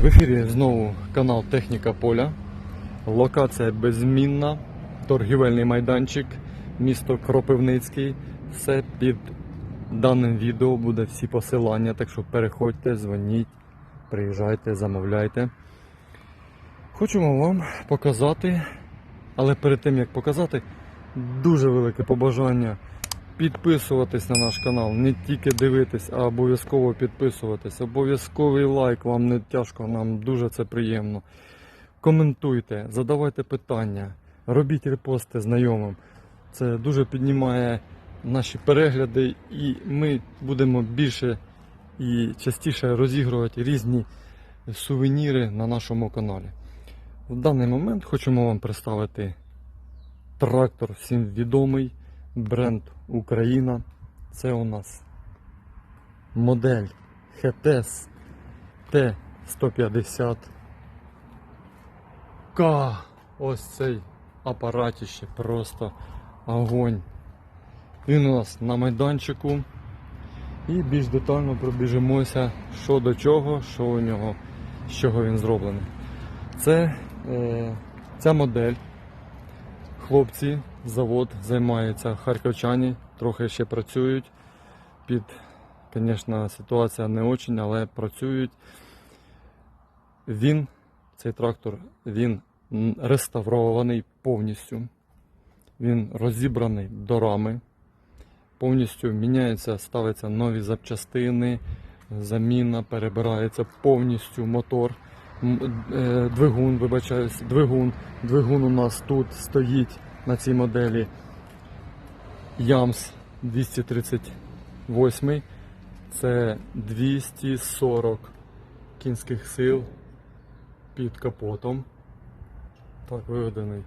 В ефірі знову канал Техніка Поля. Локація беззмінна, торгівельний майданчик, місто Кропивницький. Все під даним відео буде всі посилання, так що переходьте, дзвоніть, приїжджайте, замовляйте. Хочемо вам показати, але перед тим як показати, дуже велике побажання підписуватись на наш канал, не тільки дивитись, а обов'язково підписуватись. Обов'язковий лайк, вам не тяжко, нам дуже це приємно. Коментуйте, задавайте питання, робіть репости знайомим. Це дуже піднімає наші перегляди, і ми будемо більше і частіше розігрувати різні сувеніри на нашому каналі. В даний момент хочемо вам представити трактор всім відомий бренд Україна. Це у нас модель HTS T150 К. Ось цей апаратіще просто огонь. Він у нас на майданчику. І більш детально пробіжимося, що до чого, що у нього, з чого він зроблений. Це е, ця модель. Хлопці, завод займається харківчані, трохи ще працюють. Під, звісно, ситуація не очень, але працюють. Він, цей трактор, він реставрований повністю. Він розібраний до рами. Повністю міняється, ставиться нові запчастини, заміна, перебирається повністю мотор. Е, Двигун, вибачаюсь, двигун. Двигун у нас тут стоїть на цій моделі Ямс 238. Це 240 кінських сил під капотом. Так, виведений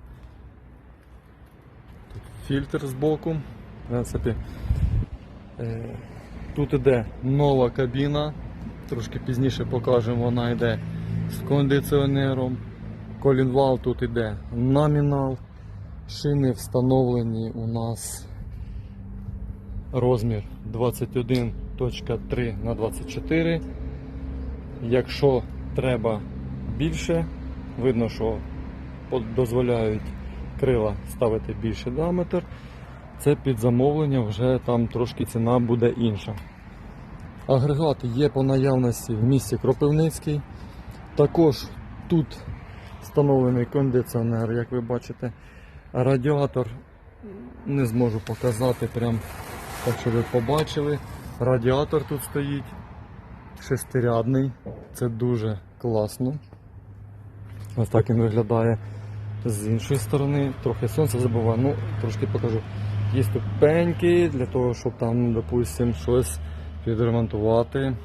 тут фільтр збоку. В принципі, е, тут іде нова кабіна. Трошки пізніше покажемо, вона йде з кондиціонером. Колінвал тут іде номінал. Шини встановлені у нас розмір 21.3 на 24. Якщо треба більше, видно, що дозволяють крила ставити більше діаметр. Це під замовлення, вже там трошки ціна буде інша. Агрегат є по наявності в місті Кропивницький. Також тут встановлений кондиціонер, як ви бачите. Радіатор не зможу показати, прям так, щоб ви побачили. Радіатор тут стоїть шестирядний, це дуже класно. Ось так він виглядає з іншої сторони. Трохи сонце забиває, ну трошки покажу. Є ступеньки для того, щоб там, допустим, щось підремонтувати.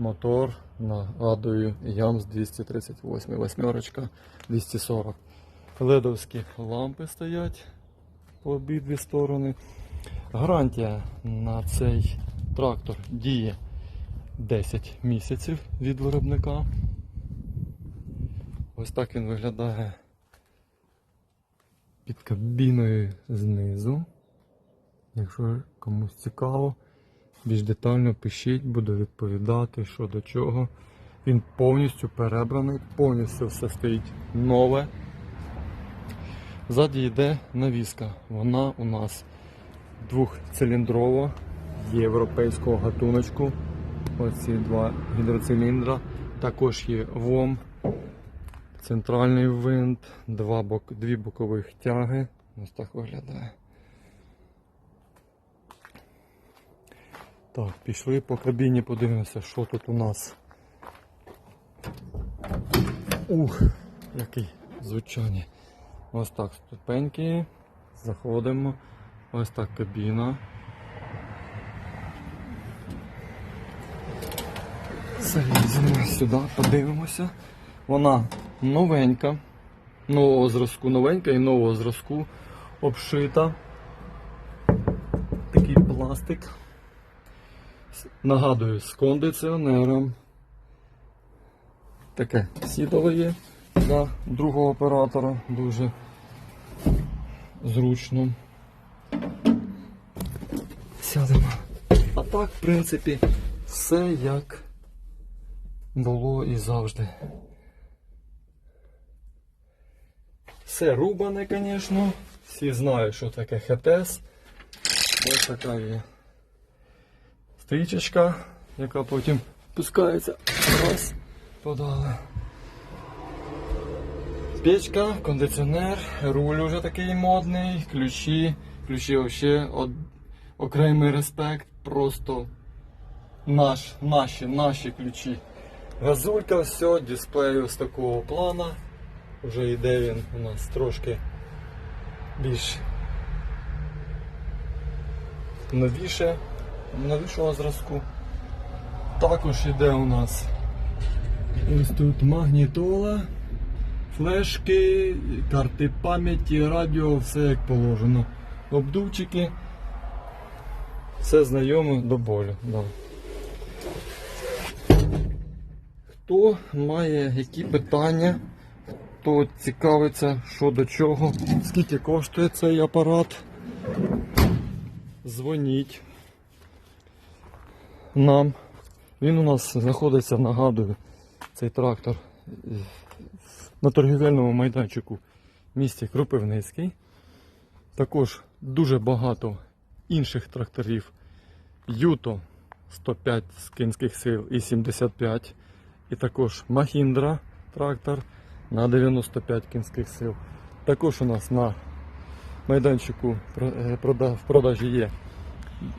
Мотор нагадую Ямс 238, восьмерочка 240. Ледовські лампи стоять по обидві сторони. Гарантія на цей трактор діє 10 місяців від виробника. Ось так він виглядає під кабіною знизу. Якщо комусь цікаво, більш детально пишіть, буду відповідати, що до чого. Він повністю перебраний, повністю все стоїть нове. Ззаді йде навіска. Вона у нас двохциліндрова, європейського гатуночку. Оці два гідроциліндра. Також є ВОМ, центральний винт, два бок, дві бокових тяги. Ось так виглядає. Так, пішли по кабіні, подивимося, що тут у нас. Ух, який звучання. Ось так ступеньки. Заходимо. Ось так кабіна. Заліземо сюди, подивимося. Вона новенька. Нового зразку новенька і нового зразку обшита. Такий пластик. Нагадую, з кондиціонером. Таке сідало є для другого оператора. Дуже зручно. Сядемо. А так, в принципі, все як було і завжди. Все рубане, звісно. Всі знають, що таке ХТС. Ось така є стрічечка, яка потім пускається. Раз, подали. Печка, кондиціонер, руль уже такий модний, ключі, ключі взагалі од... окремий респект, просто наш, наші, наші ключі. Газулька, все, дисплей з такого плана. Вже йде він у нас трошки більш новіше, новішого зразку. Також йде у нас ось тут магнітола, флешки, карти пам'яті, радіо, все як положено. Обдувчики. Все знайоме до болю. Да. Хто має які питання, хто цікавиться, що до чого, скільки коштує цей апарат, дзвоніть нам. Він у нас знаходиться, нагадую, цей трактор на торгівельному майданчику в місті Кропивницький. Також дуже багато інших тракторів. Юто 105 з кінських сил і 75. І також Махіндра трактор на 95 кінських сил. Також у нас на майданчику е, в продажі є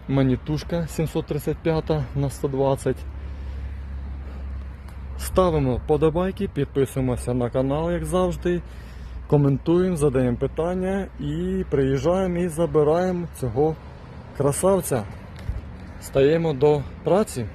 манітушка 735 на 120. Ставимо подобайки, підписуємося на канал, як завжди. Коментуємо, задаємо питання і приїжджаємо і забираємо цього красавця. Стаємо до праці.